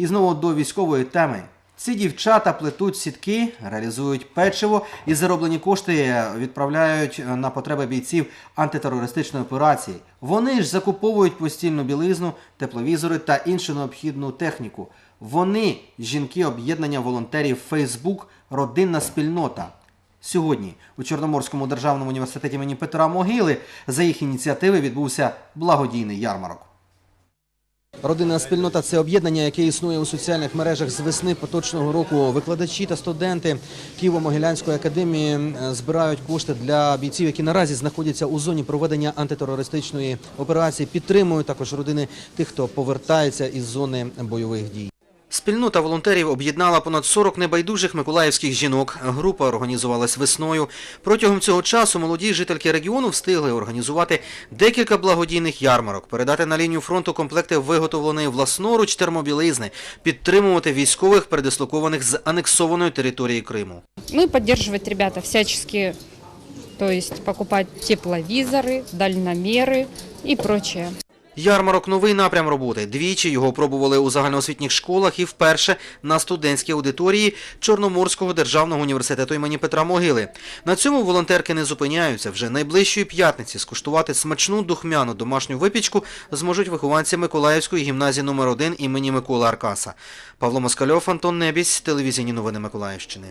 І знову до військової теми. Ці дівчата плетуть сітки, реалізують печиво і зароблені кошти відправляють на потреби бійців антитерористичної операції. Вони ж закуповують постільну білизну, тепловізори та іншу необхідну техніку. Вони жінки об'єднання волонтерів Фейсбук Родинна спільнота. Сьогодні у Чорноморському державному університеті імені Петра Могили за їх ініціативи відбувся благодійний ярмарок. Родинна спільнота це об'єднання, яке існує у соціальних мережах з весни поточного року. Викладачі та студенти Києво-Могилянської академії е, збирають кошти для бійців, які наразі знаходяться у зоні проведення антитерористичної операції. Підтримують також родини тих, хто повертається із зони бойових дій. Спільнота волонтерів об'єднала понад 40 небайдужих миколаївських жінок. Група організувалась весною. Протягом цього часу молоді жительки регіону встигли організувати декілька благодійних ярмарок, передати на лінію фронту комплекти виготовленої власноруч термобілизни, підтримувати військових, передислокованих з анексованої території Криму. Ну и поддерживать ребята всячески, то есть покупать тепловизоры, дальномеры и прочее. Ярмарок новий напрям роботи. Двічі його пробували у загальноосвітніх школах і вперше на студентській аудиторії Чорноморського державного університету імені Петра Могили. На цьому волонтерки не зупиняються. Вже найближчої п'ятниці скуштувати смачну духмяну домашню випічку зможуть вихованці Миколаївської гімназії номер 1 імені Миколи Аркаса. Павло Москальов, Антон Небісь, телевізійні новини Миколаївщини.